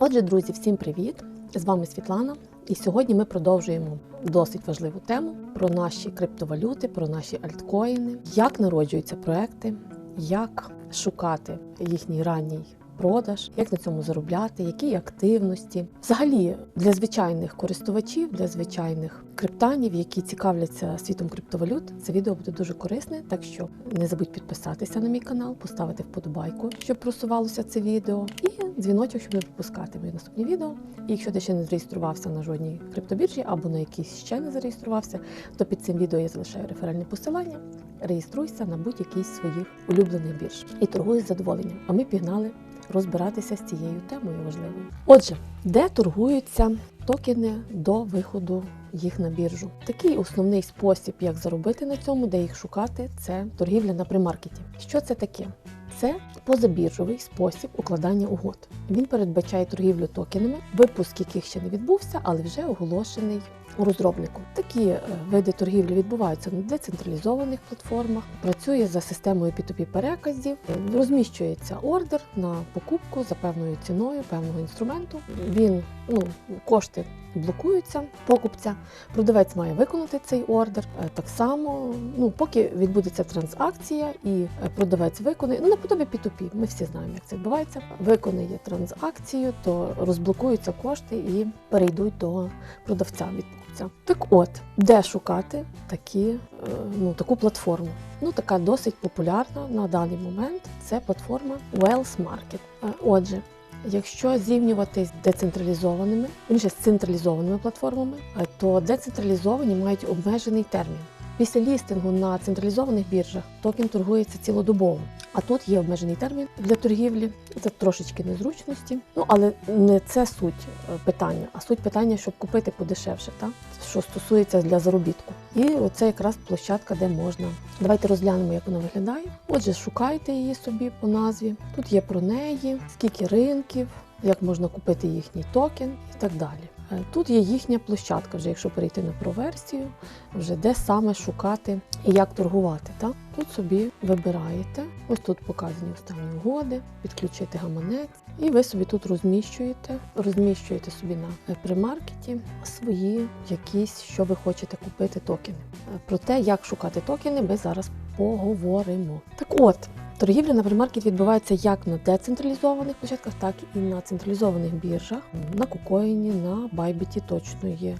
Отже, друзі, всім привіт! З вами Світлана. І сьогодні ми продовжуємо досить важливу тему про наші криптовалюти, про наші альткоїни, як народжуються проекти, як шукати їхній ранній продаж, як на цьому заробляти, які активності. Взагалі для звичайних користувачів, для звичайних криптанів, які цікавляться світом криптовалют, це відео буде дуже корисне. Так що не забудь підписатися на мій канал, поставити вподобайку, щоб просувалося це відео, і дзвіночок, щоб не пропускати мої наступні відео. І якщо ти ще не зареєструвався на жодній криптобіржі або на якійсь ще не зареєструвався, то під цим відео я залишаю реферальне посилання. Реєструйся на будь-який з своїх улюблених бірж і торгуй з задоволенням. А ми пігнали розбиратися з цією темою важливою. Отже, де торгуються токени до виходу їх на біржу? Такий основний спосіб, як заробити на цьому, де їх шукати, це торгівля на примаркеті. Що це таке? Це позабіржовий спосіб укладання угод. Він передбачає торгівлю токенами, випуск яких ще не відбувся, але вже оголошений у розробнику. Такі е, види торгівлі відбуваються на децентралізованих платформах, працює за системою P2P переказів, розміщується ордер на покупку за певною ціною певного інструменту. Він ну кошти блокуються покупця. Продавець має виконати цей ордер. Е, Так само, ну поки відбудеться транзакція, і е, продавець виконає ну наподобі P2P, Ми всі знаємо, як це відбувається. Виконає транзакцію, то розблокуються кошти і перейдуть до продавця від покупця. Так, от де шукати такі, е, ну таку платформу? Ну така досить популярна на даний момент. Це платформа Wells Market. Отже. Якщо зрівнювати з децентралізованими, інше з централізованими платформами, то децентралізовані мають обмежений термін. Після лістингу на централізованих біржах токен торгується цілодобово. А тут є обмежений термін для торгівлі. Це трошечки незручності. Ну але не це суть е, питання, а суть питання, щоб купити подешевше, так? що стосується для заробітку. І оце якраз площадка, де можна. Давайте розглянемо, як вона виглядає. Отже, шукайте її собі по назві. Тут є про неї, скільки ринків, як можна купити їхній токен і так далі. Е, Тут є їхня площадка, вже якщо перейти на проверсію, вже де саме шукати і як торгувати. Так? Тут собі вибираєте, ось тут показані останні угоди, підключити гаманець, і ви собі тут розміщуєте, розміщуєте собі на е, примаркеті свої якісь, що ви хочете купити токени. Е, Про те, як шукати токени, ми зараз поговоримо. Так от. Торгівля на примаркет відбувається як на децентралізованих площадках, так і на централізованих біржах. На Кукоїні, на Байбіті точно є.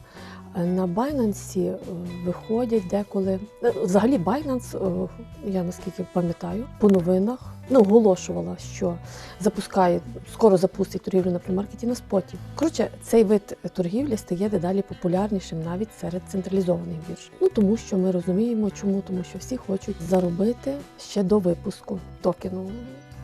На Binance е, виходять деколи. е, Взагалі Binance, е, я наскільки пам'ятаю, по новинах ну, оголошувала, що запускає, скоро запустить торгівлю на примаркеті на споті. Коротше, цей вид торгівлі стає дедалі популярнішим навіть серед централізованих бірж. Ну тому що ми розуміємо, чому, тому що всі хочуть заробити ще до випуску токену.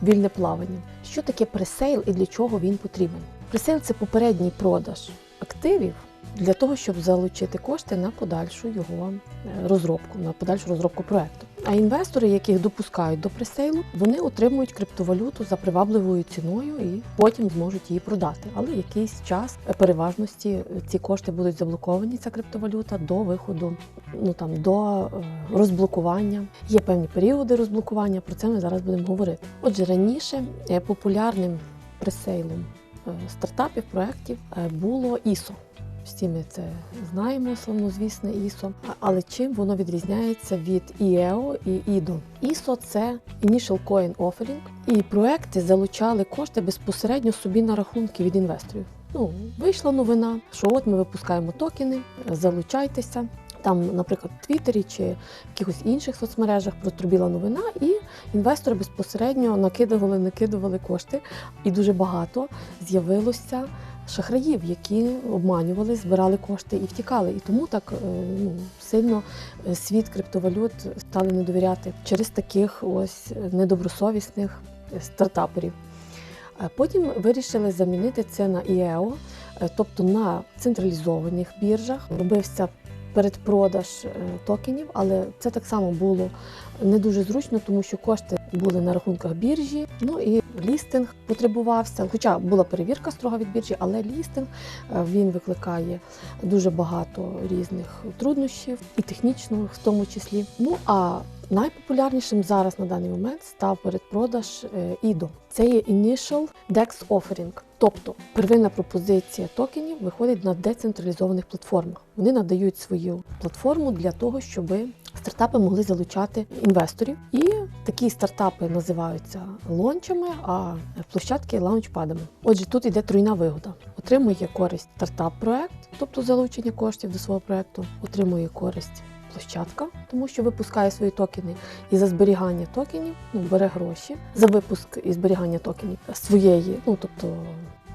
Вільне плавання. Що таке пресейл і для чого він потрібен? Пресейл це попередній продаж активів для того, щоб залучити кошти на подальшу його е, розробку, на подальшу розробку проекту. А інвестори, яких допускають до пресейлу, вони отримують криптовалюту за привабливою ціною і потім зможуть її продати. Але якийсь час переважності е, ці кошти будуть заблоковані, ця криптовалюта до виходу, ну там до е, розблокування. Є певні періоди розблокування. Про це ми зараз будемо говорити. Отже, раніше популярним пресейлом стартапів проєктів було ISO. Всі ми це знаємо, славнозвісне ISO. Але чим воно відрізняється від IEO і IDO? ISO – це Initial Coin Offering, і проекти залучали кошти безпосередньо собі на рахунки від інвесторів. Ну, вийшла новина, що от ми випускаємо токени, залучайтеся. Там, наприклад, в Твіттері чи в якихось інших соцмережах протрубіла новина, і інвестори безпосередньо накидували, накидували кошти, і дуже багато з'явилося шахраїв, які обманювали, збирали кошти і втікали. І тому так е, ну, сильно е, світ криптовалют стали не довіряти через таких ось недобросовісних стартаперів. Потім вирішили замінити це на IEO, е, тобто на централізованих біржах. Робився передпродаж е, токенів, але це так само було не дуже зручно, тому що кошти були на рахунках біржі. Ну і лістинг потребувався. Хоча була перевірка строга від біржі, але лістинг е, він викликає дуже багато різних труднощів, і технічних в тому числі. Ну а Найпопулярнішим зараз на даний момент став передпродаж е, IDO. Це є Initial DEX Offering, тобто первинна пропозиція токенів виходить на децентралізованих платформах. Вони надають свою платформу для того, щоб стартапи могли залучати інвесторів. І такі стартапи називаються лончами, а площадки лаунчпадами. Отже, тут йде тройна вигода. Отримує користь стартап-проект, тобто залучення коштів до свого проекту, отримує користь площадка, тому що випускає свої токени і за зберігання токенів ну, бере гроші за випуск і зберігання токенів своєї, ну тобто.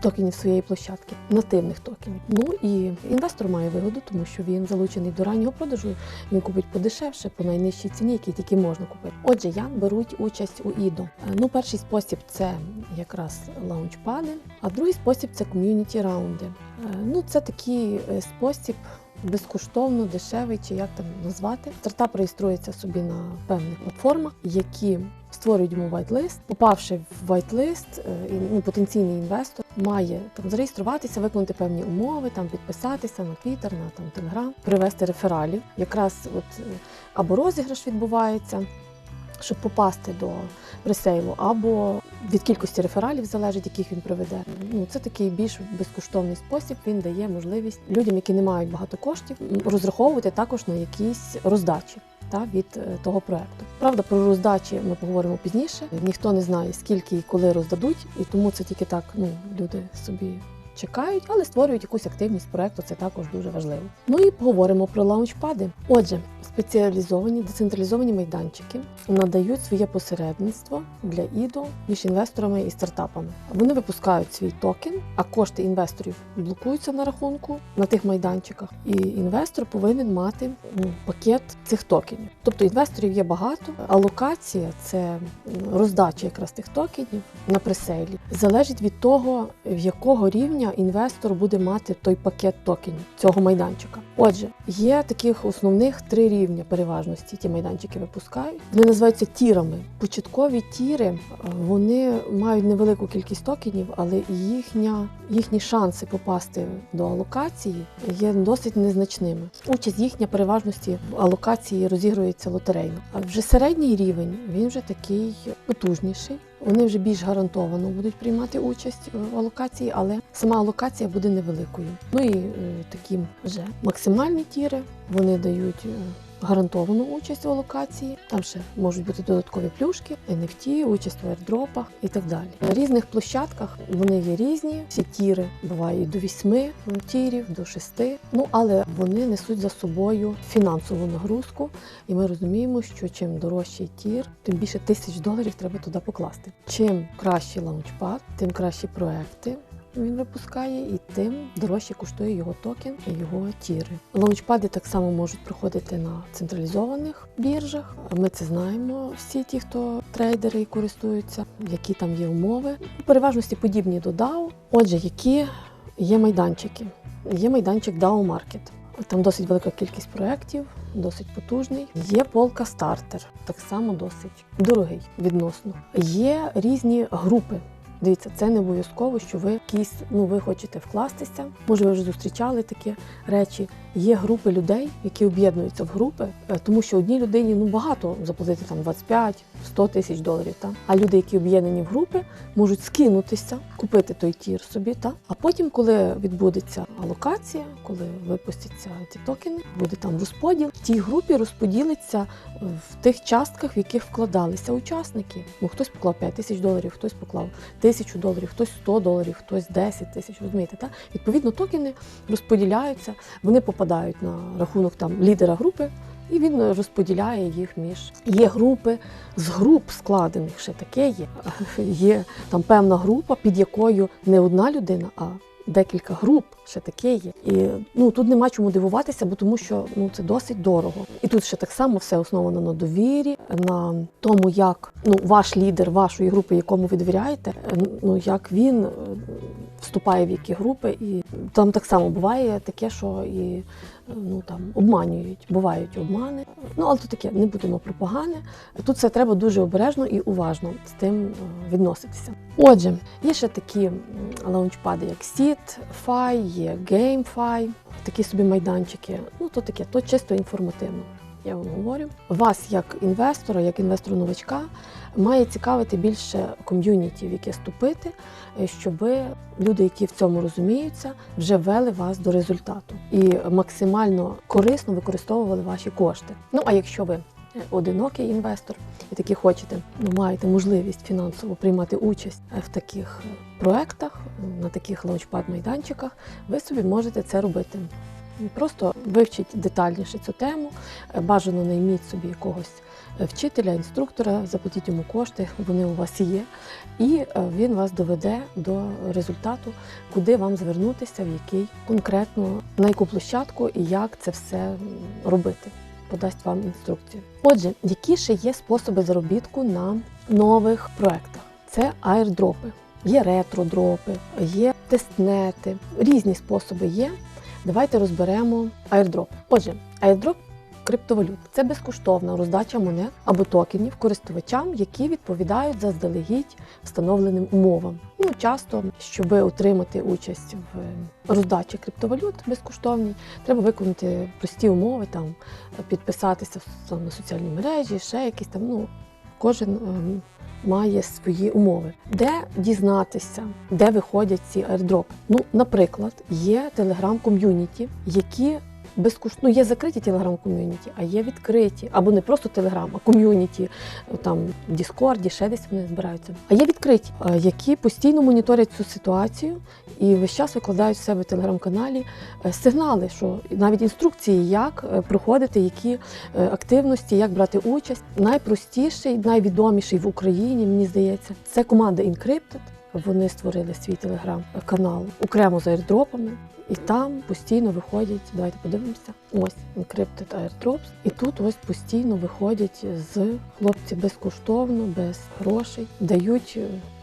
Токенів своєї площадки, нативних токенів. Ну і інвестор має вигоду, тому що він залучений до раннього продажу. Він купить подешевше, по найнижчій ціні, які тільки можна купити. Отже, як беруть участь у ІДО? Ну, перший спосіб це якраз лаунчпади, а другий спосіб це ком'юніті раунди. Е, Ну, це такий е, спосіб безкоштовно, дешевий, чи як там назвати. Стартап реєструється собі на певних платформах, які створюють йому вайтлист. Попавши в whitelist, е, ну, потенційний інвестор має там зареєструватися, виконати певні умови, там підписатися на Twitter, на там Telegram, привести рефералів. Якраз от е, або розіграш відбувається. Щоб попасти до пресейлу, або від кількості рефералів залежить, яких він приведе. Ну це такий більш безкоштовний спосіб. Він дає можливість людям, які не мають багато коштів, розраховувати також на якісь роздачі. Та від е, того проекту. Правда, про роздачі ми поговоримо пізніше. Ніхто не знає, скільки і коли роздадуть, і тому це тільки так. Ну люди собі чекають, але створюють якусь активність проекту. Це також дуже важливо. Ну і поговоримо про лаунчпади. Отже, спеціалізовані децентралізовані майданчики надають своє посередництво для ІДО між інвесторами і стартапами. Вони випускають свій токен, а кошти інвесторів блокуються на рахунку на тих майданчиках. І інвестор повинен мати ну, пакет цих токенів. Тобто інвесторів є багато. Алокація це роздача якраз тих токенів на пресейлі. Залежить від того, в якого рівня інвестор буде мати той пакет токенів цього майданчика. Отже, є таких основних три рівня переважності. Ті майданчики випускають. Вони називаються тірами. Початкові тіри е, вони мають невелику кількість токенів, але їхня, їхні шанси попасти до алокації є досить незначними. Участь їхня переважності в алокації розігрується лотерейно. А вже середній рівень він вже такий потужніший. Вони вже більш гарантовано будуть приймати участь в алокації, але сама алокація буде невеликою. Ну і е, такі вже максимальні тіри вони дають. Гарантовану участь у алокації, там ще можуть бути додаткові плюшки, NFT, участь в аірдропах і так далі. На різних площадках вони є різні. Всі тіри бувають до 8 тірів, до 6, Ну але вони несуть за собою фінансову нагрузку, і ми розуміємо, що чим дорожчий тір, тим більше тисяч доларів треба туди покласти. Чим кращий лаунчпад, тим кращі проекти. Він випускає, і тим дорожче коштує його токен і його тіри. Лаунчпади так само можуть проходити на централізованих біржах. Ми це знаємо. Всі ті, хто трейдери і користуються, які там є умови. У переважності подібні до DAO. Отже, які є майданчики? Є майданчик DAO Market. Там досить велика кількість проєктів, досить потужний. Є полка стартер, так само досить дорогий відносно. Є різні групи. Дивіться, це не обов'язково, що ви якісь, ну ви хочете вкластися. Може, ви вже зустрічали такі речі. Є групи людей, які об'єднуються в групи, е, тому що одній людині ну багато заплатити там 25-100 тисяч доларів. Та а люди, які об'єднані в групи, можуть скинутися, купити той тір собі. Та а потім, коли відбудеться алокація, коли випустяться ці токени, буде там розподіл. В тій групі розподілиться в тих частках, в яких вкладалися учасники. Ну хтось поклав 5 тисяч доларів, хтось поклав тисячу доларів, хтось 100 доларів, хтось 10 тисяч. Розумієте, та відповідно токени розподіляються, вони попадають на рахунок там лідера групи. І він розподіляє їх між є групи з груп складених ще таке є. Є там певна група, під якою не одна людина, а декілька груп ще таке є. І ну тут нема чому дивуватися, бо тому що ну це досить дорого. І тут ще так само все основано на довірі, на тому, як ну ваш лідер вашої групи, якому ви довіряєте, ну як він е, вступає в які групи, і там так само буває таке, що і ну там обманюють, бувають обмани. Ну але то таке, не будемо про погане. Тут це треба дуже обережно і уважно з тим е, відноситися. Отже, є ще такі лаунчпади, як SeedFi, є GameFi, такі собі майданчики. Ну то таке, то чисто інформативно. Я вам говорю. Вас, як інвестора, як інвестора-новачка, має цікавити більше ком'юніті, в яке вступити, е, щоб люди, які в цьому розуміються, вже вели вас до результату і максимально корисно використовували ваші кошти. Ну а якщо ви е, одинокий інвестор і таки хочете, ну маєте можливість фінансово приймати участь е, в таких проектах, на таких лаунчпад-майданчиках, ви собі можете це робити. Просто вивчіть детальніше цю тему, е, бажано найміть собі якогось е, вчителя, інструктора, заплатіть йому кошти, вони у вас є, і е, він вас доведе до результату, куди вам звернутися, в який конкретно на яку площадку і як це все робити. Подасть вам інструкцію. Отже, які ще є способи заробітку на нових проектах? Це аірдропи. Є ретродропи, є тестнети, різні способи є. Давайте розберемо airdrop. Отже, airdrop криптовалют це безкоштовна роздача монет або токенів користувачам, які відповідають заздалегідь встановленим умовам. Ну, часто, щоб отримати участь в роздачі криптовалют безкоштовній, треба виконати прості умови, там підписатися на соціальні мережі, ще якісь там. Ну, кожен ем, має свої умови. Де дізнатися, де виходять ці аердропи. Ну, наприклад, є телеграм-ком'юніті, які безкоштовно ну, є закриті телеграм-ком'юніті, а є відкриті, або не просто телеграм, а ком'юніті там в Діскорді, ще десь вони збираються. А є відкриті, е, які постійно моніторять цю ситуацію і весь час викладають в себе в телеграм-каналі е, сигнали, що навіть інструкції, як е, проходити, які е, активності, як брати участь. Найпростіший, найвідоміший в Україні, мені здається, це команда Encrypted. Вони створили свій телеграм-канал окремо з airdropами. І там постійно виходять, давайте подивимося. Ось Encrypted Airdrops. І тут ось постійно виходять з хлопці безкоштовно, без грошей, дають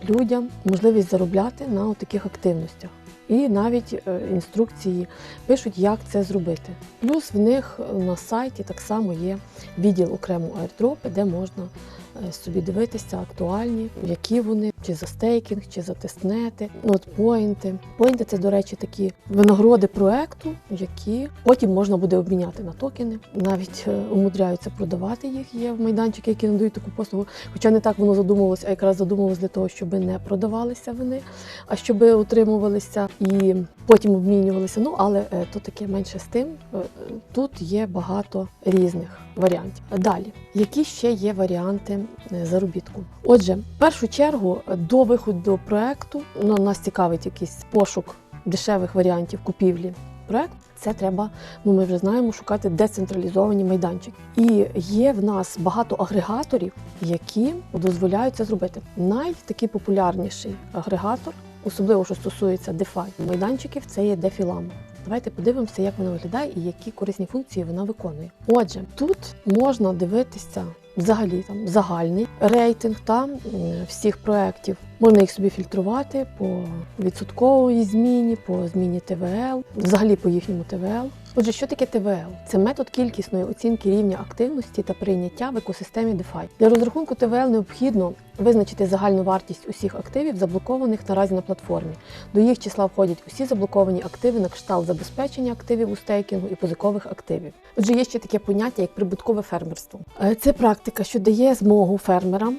людям можливість заробляти на таких активностях. І навіть е, інструкції пишуть, як це зробити. Плюс в них на сайті так само є відділ окремо airdropи, де можна собі дивитися актуальні, які вони, чи за стейкінг, чи за тестнети, нотпоінти. Поінти це, до речі, такі винагороди проекту, які потім можна буде обміняти на токени. Навіть е, умудряються продавати їх. Є в майданчики, які надають таку послугу. Хоча не так воно задумувалося, а якраз задумувалось для того, щоб не продавалися вони, а щоб утримувалися і потім обмінювалися. Ну але е, то таке менше з тим. Е, Тут є багато різних варіантів. Далі, які ще є варіанти е, заробітку? Отже, в першу чергу е, до виходу проекту ну, нас цікавить якийсь пошук дешевих варіантів купівлі проект. Це треба, ну ми вже знаємо, шукати децентралізовані майданчики. І є в нас багато агрегаторів, які дозволяють це зробити. Найтакий популярніший агрегатор, особливо що стосується DeFi майданчиків, це є DeFi Давайте подивимося, як вона виглядає і які корисні функції вона виконує. Отже, тут можна дивитися взагалі там загальний рейтинг та всіх проєктів. Можна їх собі фільтрувати по відсотковій зміні, по зміні ТВЛ, взагалі по їхньому ТВЛ. Отже, що таке ТВЛ? Це метод кількісної оцінки рівня активності та прийняття в екосистемі DeFi. Для розрахунку ТВЛ необхідно визначити загальну вартість усіх активів, заблокованих наразі на платформі. До їх числа входять усі заблоковані активи на кшталт забезпечення активів у стейкінгу і позикових активів. Отже, є ще таке поняття як прибуткове фермерство. Е, Це практика, що дає змогу фермерам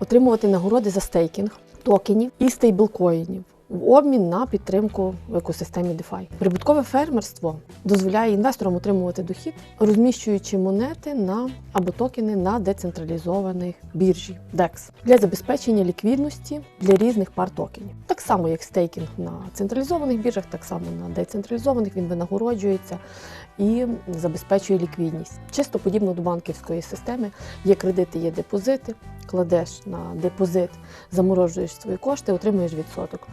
отримувати нагороди за стейкінг, токенів і стейблкоїнів в обмін на підтримку в екосистемі DeFi. Прибуткове фермерство дозволяє інвесторам отримувати дохід, розміщуючи монети на або токени на децентралізованих біржі DEX для забезпечення ліквідності для різних пар токенів. Так само, як стейкінг на централізованих біржах, так само на децентралізованих він винагороджується і забезпечує ліквідність. Чисто подібно до банківської системи. Є кредити, є депозити. Кладеш на депозит, заморожуєш свої кошти, отримуєш відсоток.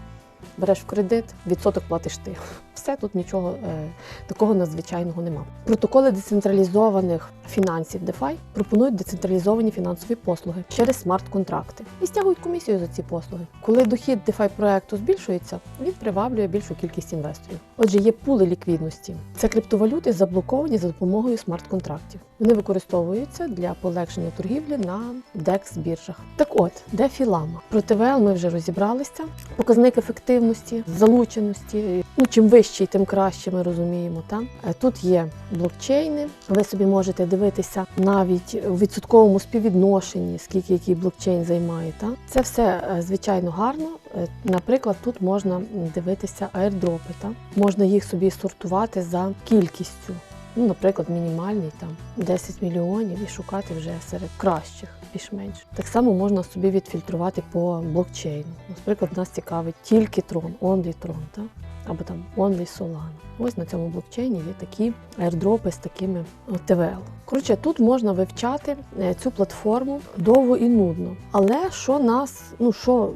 Береш в кредит, відсоток платиш ти. Все тут нічого е, такого надзвичайного нема. Протоколи децентралізованих фінансів DeFi пропонують децентралізовані фінансові послуги через смарт-контракти і стягують комісію за ці послуги. Коли дохід DeFi проекту збільшується, він приваблює більшу кількість інвесторів. Отже, є пули ліквідності. Це криптовалюти заблоковані за допомогою смарт-контрактів. Вони використовуються для полегшення торгівлі на DEX біржах. Так от, DeFi Lama. Про ТВЛ ми вже розібралися. Показник ефективності ефективності, залученості. Ну, чим вищий, тим краще ми розуміємо. Та? Е, Тут є блокчейни. Ви собі можете дивитися навіть у відсотковому співвідношенні, скільки який блокчейн займає. Та? Це все е, звичайно гарно. Е, Наприклад, тут можна дивитися аірдропи. Та? Можна їх собі сортувати за кількістю. Ну, наприклад, мінімальний там 10 мільйонів і шукати вже серед кращих більш-менш. Так само можна собі відфільтрувати по блокчейну. Наприклад, нас цікавить тільки трон, only трон, так? або там only Solana. Ось на цьому блокчейні є такі airdropи з такими о, TVL. Коротше, тут можна вивчати е, цю платформу довго і нудно. Але що нас, ну що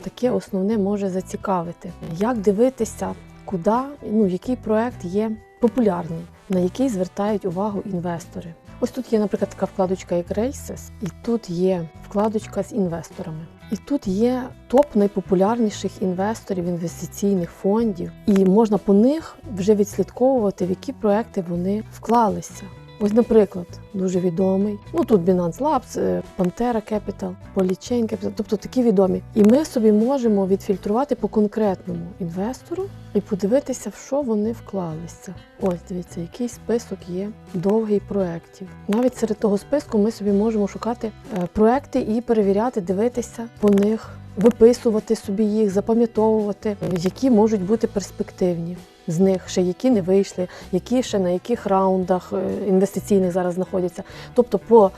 таке основне може зацікавити? Як дивитися, куди, ну який проект є популярний, на який звертають увагу інвестори. Ось тут є, наприклад, така вкладочка як Races, і тут є вкладочка з інвесторами. І тут є топ найпопулярніших інвесторів інвестиційних фондів, і можна по них вже відслідковувати, в які проекти вони вклалися. Ось, наприклад, дуже відомий. Ну тут Binance Labs, е, Pantera Capital, Polychain Capital, тобто такі відомі. І ми собі можемо відфільтрувати по конкретному інвестору і подивитися, в що вони вклалися. Ось дивіться, який список є довгий проєктів. Навіть серед того списку ми собі можемо шукати е, проекти і перевіряти, дивитися по них, виписувати собі їх, запам'ятовувати, які можуть бути перспективні. З них ще які не вийшли, які ще на яких раундах е, інвестиційних зараз знаходяться. Тобто, по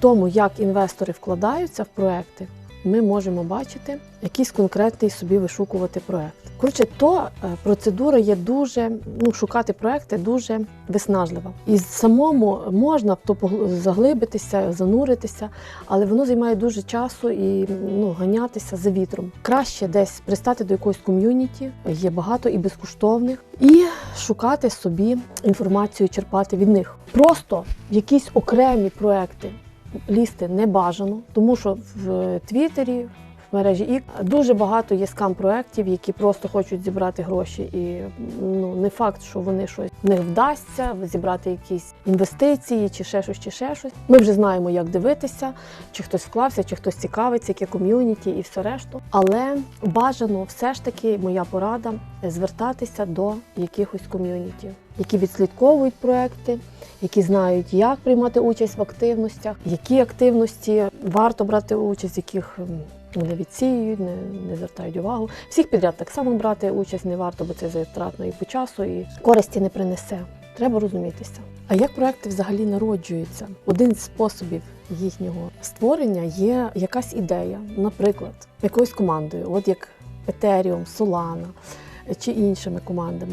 тому, як інвестори вкладаються в проекти, ми можемо бачити якийсь конкретний собі вишукувати проект. Коротше, то е, процедура є дуже ну шукати проекти дуже виснажлива. І самому можна то заглибитися, зануритися, але воно займає дуже часу і ну ганятися за вітром. Краще десь пристати до якогось ком'юніті, є багато і безкоштовних, і шукати собі інформацію, черпати від них. Просто якісь окремі проекти лізти не бажано, тому що в Твіттері, в мережі Ік дуже багато є скам-проєктів, які просто хочуть зібрати гроші, і ну не факт, що вони щось не вдасться зібрати якісь інвестиції, чи ще щось, чи ще щось. Ми вже знаємо, як дивитися, чи хтось вклався, чи хтось цікавиться, яке ком'юніті і все решту. Але бажано все ж таки моя порада звертатися до якихось ком'юніті, які відслідковують проекти, які знають, як приймати участь в активностях, які активності варто брати участь, яких не відсіюють, не, не звертають увагу. Всіх підряд так само брати участь не варто, бо це затратно і по часу, і користі не принесе. Треба розумітися. А як проекти взагалі народжуються? Один з способів їхнього створення є якась ідея, наприклад, якоюсь командою, от як Ethereum, Solana чи іншими командами.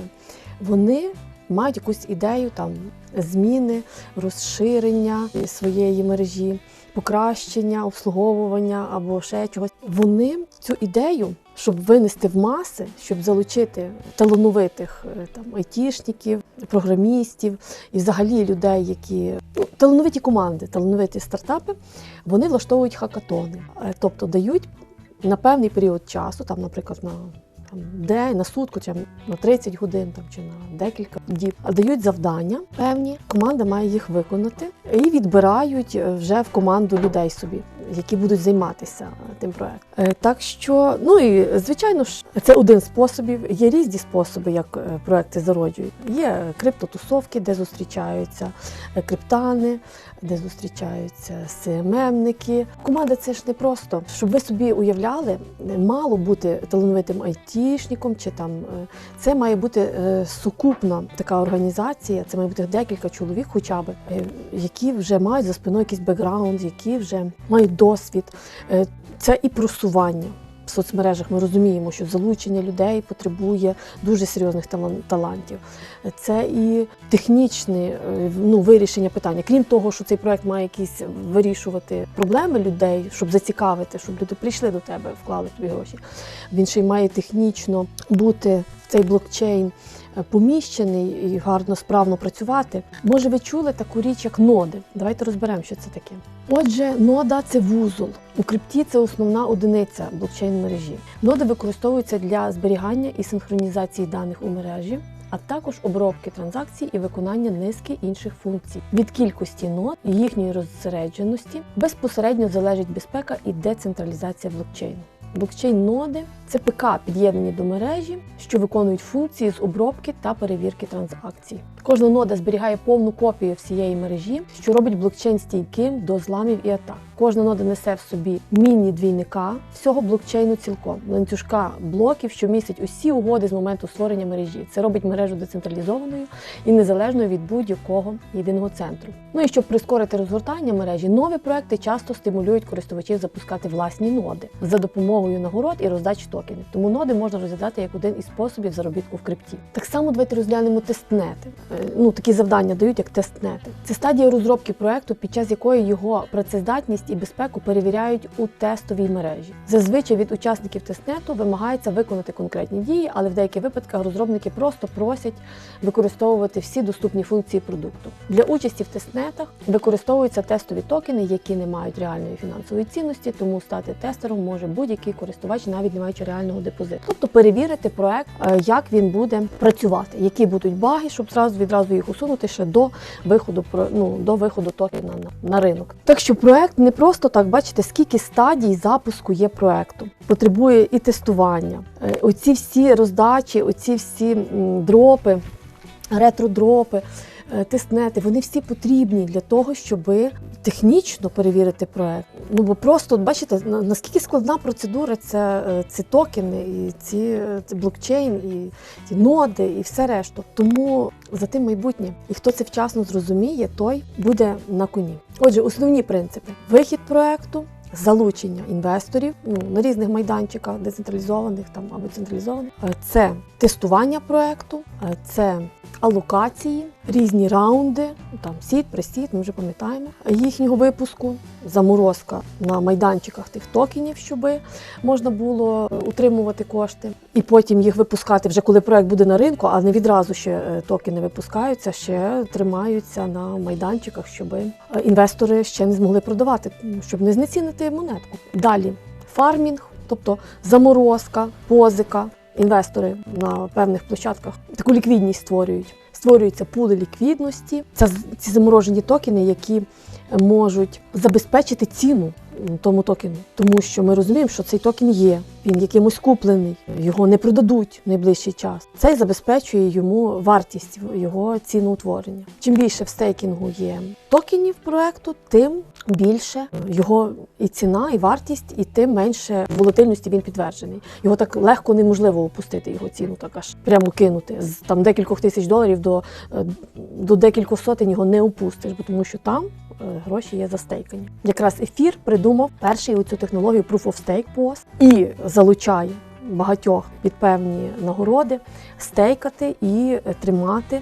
Вони мають якусь ідею там зміни, розширення своєї мережі, покращення, обслуговування або ще чогось. Вони цю ідею, щоб винести в маси, щоб залучити талановитих е, там айтішників, програмістів і взагалі людей, які ну, талановиті команди, талановиті стартапи, вони влаштовують хакатони, Е, тобто дають на певний період часу, там, наприклад, на там, день, на сутку, чи на 30 годин там, чи на декілька діб, дають завдання певні, команда має їх виконати і відбирають е, вже в команду людей собі, які будуть займатися е, тим проектом. Е, Так що, ну і звичайно ж, це один з способів. Є різні способи, як проекти зароджують. Є криптотусовки, де зустрічаються криптани, де зустрічаються СММники. Команда це ж не просто. Щоб ви собі уявляли, мало бути талановитим айтішником чи там е, це має бути е, сукупна така організація. Це має бути декілька чоловік, хоча б е, які вже мають за спиною якийсь бекграунд, які вже мають досвід. Це і просування. Соцмережах ми розуміємо, що залучення людей потребує дуже серйозних талан- талантів. Це і технічне ну, вирішення питання. Крім того, що цей проект має якісь вирішувати проблеми людей, щоб зацікавити, щоб люди прийшли до тебе, вклали тобі гроші. Він ще й має технічно бути в цей блокчейн поміщений і гарно справно працювати. Може, ви чули таку річ, як ноди? Давайте розберемо, що це таке. Отже, нода це вузол. У крипті це основна одиниця блокчейн мережі. Ноди використовуються для зберігання і синхронізації даних у мережі. А також обробки транзакцій і виконання низки інших функцій. Від кількості нод і їхньої розсередженості безпосередньо залежить безпека і децентралізація блокчейну. Блокчейн-ноди це ПК, під'єднані до мережі, що виконують функції з обробки та перевірки транзакцій. Кожна нода зберігає повну копію всієї мережі, що робить блокчейн стійким до зламів і атак. Кожна нода несе в собі міні-двійника всього блокчейну цілком, ланцюжка блоків, що містять усі угоди з моменту створення мережі. Це робить мережу децентралізованою і незалежною від будь-якого єдиного центру. Ну і щоб прискорити розгортання мережі, нові проекти часто стимулюють користувачів запускати власні ноди за допомогою нагород і роздачі токенів. Тому ноди можна розглядати як один із способів заробітку в крипті. Так само давайте розглянемо тестнети. Е, Ну такі завдання дають як тестнети. Це стадія розробки проекту, під час якої його працездатність і безпеку перевіряють у тестовій мережі. Зазвичай від учасників тестнету вимагається виконати конкретні дії, але в деяких випадках розробники просто просять використовувати всі доступні функції продукту. Для участі в тестнетах використовуються тестові токени, які не мають реальної фінансової цінності, тому стати тестером може будь-який користувач, навіть не маючи реального депозиту. Тобто перевірити проект, е, як він буде працювати, які будуть баги, щоб зразу відразу їх усунути ще до виходу ну, до виходу токена на, на ринок. Так що проект не просто так, бачите, скільки стадій запуску є проекту. Потребує і тестування. Е, Оці всі роздачі, оці всі дропи, ретро-дропи, е, тестнети, вони всі потрібні для того, щоб технічно перевірити проект. Ну бо просто бачите, наскільки складна процедура це, ці токени, і ці, е, це блокчейн, і ці ноди, і все решту. Тому за тим майбутнє. І хто це вчасно зрозуміє, той буде на коні. Отже, основні принципи: вихід проекту. Залучення інвесторів ну, на різних майданчиках, децентралізованих там або централізованих, Е, це тестування проекту, е, це алокації, різні раунди, ну, там сід, пресід, ми вже пам'ятаємо їхнього випуску, заморозка на майданчиках тих токенів, щоб можна було утримувати кошти, і потім їх випускати вже коли проект буде на ринку, а не відразу ще е, токени випускаються, ще тримаються на майданчиках, щоб е, інвестори ще не змогли продавати, щоб не знецінити монетку. Далі фармінг, тобто заморозка, позика. Інвестори на певних площадках таку ліквідність створюють. Створюються пули ліквідності. Це ці заморожені токени, які можуть забезпечити ціну тому токену, тому що ми розуміємо, що цей токен є, він якимось куплений, його не продадуть в найближчий час. Це забезпечує йому вартість його ціноутворення. Чим більше в стейкінгу є токенів проекту, тим більше його і ціна, і вартість, і тим менше волатильності він підтверджений. Його так легко неможливо опустити його ціну, так аж прямо кинути з там декількох тисяч доларів до, е, до декількох сотень його не опустиш, бо тому що там е, гроші є застейкані. Якраз ефір придумав перший цю технологію Proof of Stake POS і залучає багатьох під певні нагороди стейкати і е, тримати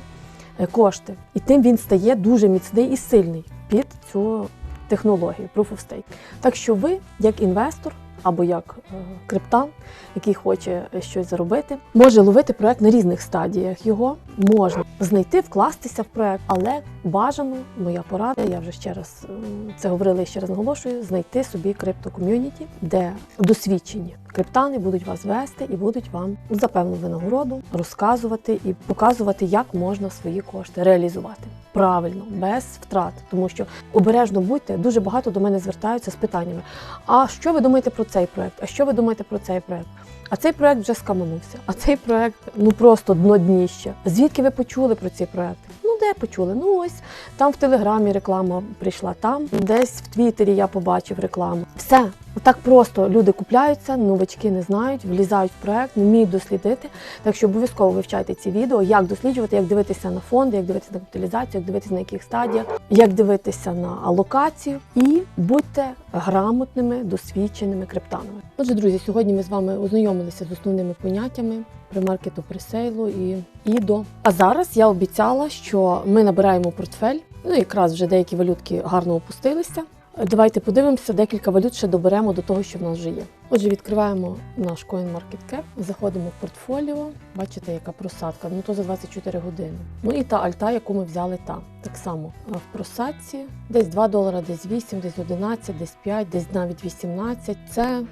кошти. І тим він стає дуже міцний і сильний під цю технологію Proof of Stake. Так що ви, як інвестор або як е, криптан, який хоче щось заробити, може ловити проект на різних стадіях. Його можна знайти, вкластися в проект, але бажано, моя порада, я вже ще раз е, це говорила і ще раз наголошую, знайти собі криптоком'юніті, де досвідчені криптани будуть вас вести і будуть вам за певну винагороду розказувати і показувати, як можна свої кошти реалізувати правильно, без втрат. Тому що обережно будьте, дуже багато до мене звертаються з питаннями: а що ви думаєте про цей проект? А що ви думаєте про цей проект? А цей проект вже скаманувся. А цей проект ну просто дно дніще. Звідки ви почули про цей проект? Ну де почули? Ну ось там в телеграмі реклама прийшла, там десь в Твіттері я побачив рекламу. Все. Отак просто люди купляються, новачки не знають, влізають в проект, не вміють дослідити. Так що обов'язково вивчайте ці відео, як досліджувати, як дивитися на фонди, як дивитися на капіталізацію, як дивитися на яких стадіях, як дивитися на алокацію і будьте грамотними, досвідченими криптанами. Отже, друзі, сьогодні ми з вами ознайомилися з основними поняттями премаркету пресейлу і ІДО. А зараз я обіцяла, що ми набираємо портфель. Ну якраз вже деякі валютки гарно опустилися. Давайте подивимося, декілька валют ще доберемо до того, що в нас вже є. Отже, відкриваємо наш CoinMarketCap, заходимо в портфоліо. Бачите, яка просадка. Ну то за 24 години. Ну і та альта, яку ми взяли там. Так само в просадці десь 2 долара, десь 8, десь 11, десь 5, десь навіть 18. Це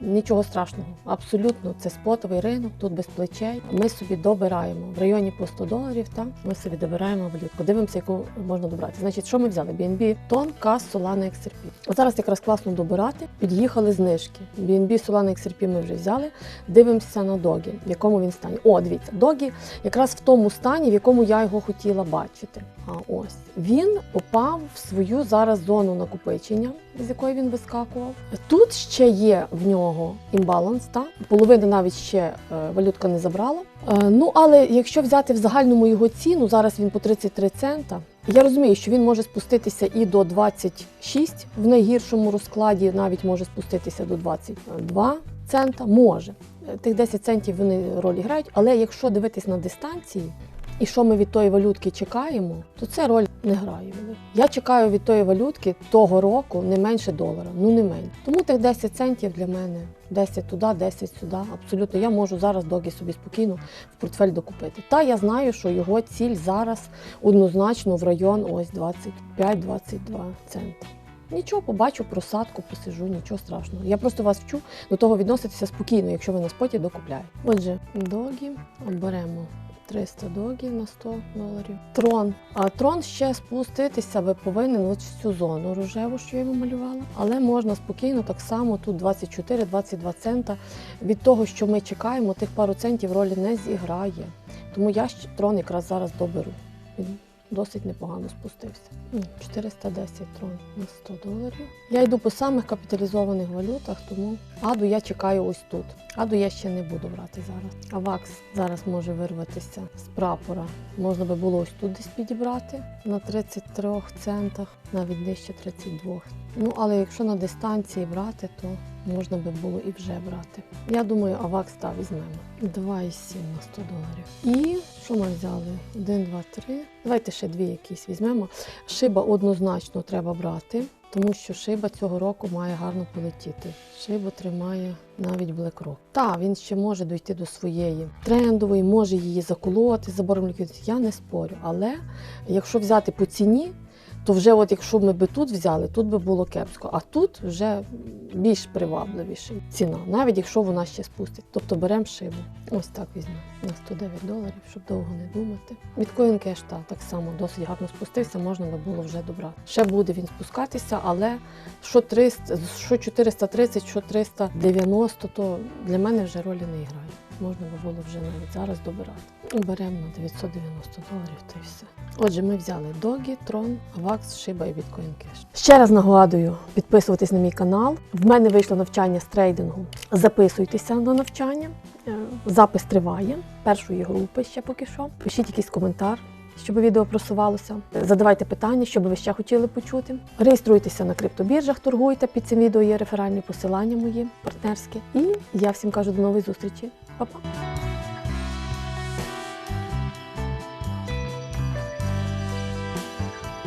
Нічого страшного, абсолютно. Це спотовий ринок, тут без плечей. Ми собі добираємо в районі по 100 доларів. Та ми собі добираємо валютку. Дивимося, яку можна добрати. Значить, що ми взяли? BNB тон, кас, Solana XRP. От зараз якраз класно добирати. Під'їхали знижки. BNB Solana XRP ми вже взяли. Дивимося на догі, в якому він стані. О, дивіться, догі якраз в тому стані, в якому я його хотіла бачити. А ось він попав в свою зараз зону накопичення, з якої він вискакував. Тут ще є в нього імбаланс, та половина навіть ще е, валютка не забрала. Е, ну але якщо взяти в загальному його ціну, зараз він по 33 цента. Я розумію, що він може спуститися і до 26 в найгіршому розкладі, навіть може спуститися до 22 цента. Може. Тих 10 центів вони роль грають, але якщо дивитись на дистанції, і що ми від тої валютки чекаємо, то це роль не грає. Я чекаю від тої валютки того року не менше долара, ну не менше. Тому тих 10 центів для мене 10 туди, 10 сюди. Абсолютно, я можу зараз доги собі спокійно в портфель докупити. Та я знаю, що його ціль зараз однозначно в район ось 25-22 цента. Нічого, побачу просадку, посижу, нічого страшного. Я просто вас вчу до того відноситися спокійно, якщо ви на споті докупляєте. Отже, догі оберемо 300 догів на 100 доларів. Трон. А трон ще спуститися ви повинен в цю зону рожеву, що я малювала. Але можна спокійно так само тут 24-22 цента. Від того, що ми чекаємо, тих пару центів ролі не зіграє. Тому я трон якраз зараз доберу. Досить непогано спустився. 410 трон на 100 доларів. Я йду по самих капіталізованих валютах, тому аду я чекаю ось тут. Аду я ще не буду брати зараз. А вакс зараз може вирватися з прапора. Можна би було ось тут десь підібрати на 33 центах, навіть нижче 32. Ну, але якщо на дистанції брати, то можна би було і вже брати. Я думаю, авакс та візьмемо. 2,7 на 100 доларів. І що ми взяли? 1, 2, 3. Давайте ще дві якісь візьмемо. Шиба однозначно треба брати, тому що шиба цього року має гарно полетіти. Шибу тримає навіть BlackRock. Та він ще може дойти до своєї трендової, може її заколоти забором ліквідності. Я не спорю. Але якщо взяти по ціні, то вже от якщо ми би тут взяли, тут би було кепсько, а тут вже більш привабливіша ціна, навіть якщо вона ще спустить. Тобто беремо шибу. Ось так візьмемо на 109 доларів, щоб довго не думати. Біткоін кеш та так само досить гарно спустився, можна би було вже добрати. Ще буде він спускатися, але що 300, що 430, що 390, то для мене вже ролі не грає. Можна би було вже навіть зараз добирати. Беремо на 990 доларів та й все. Отже, ми взяли Догі, Трон, Авакс, Шиба і Bitcoin Cash. Ще раз нагадую підписуватись на мій канал. В мене вийшло навчання з трейдингу. Записуйтеся на навчання. Е, Запис триває першої групи ще поки що. Пишіть якийсь коментар. Щоб відео просувалося, задавайте питання, що би ви ще хотіли почути. Реєструйтеся на криптобіржах, торгуйте. Під цим відео є реферальні посилання мої партнерські. І я всім кажу до нової зустрічі. Па-па!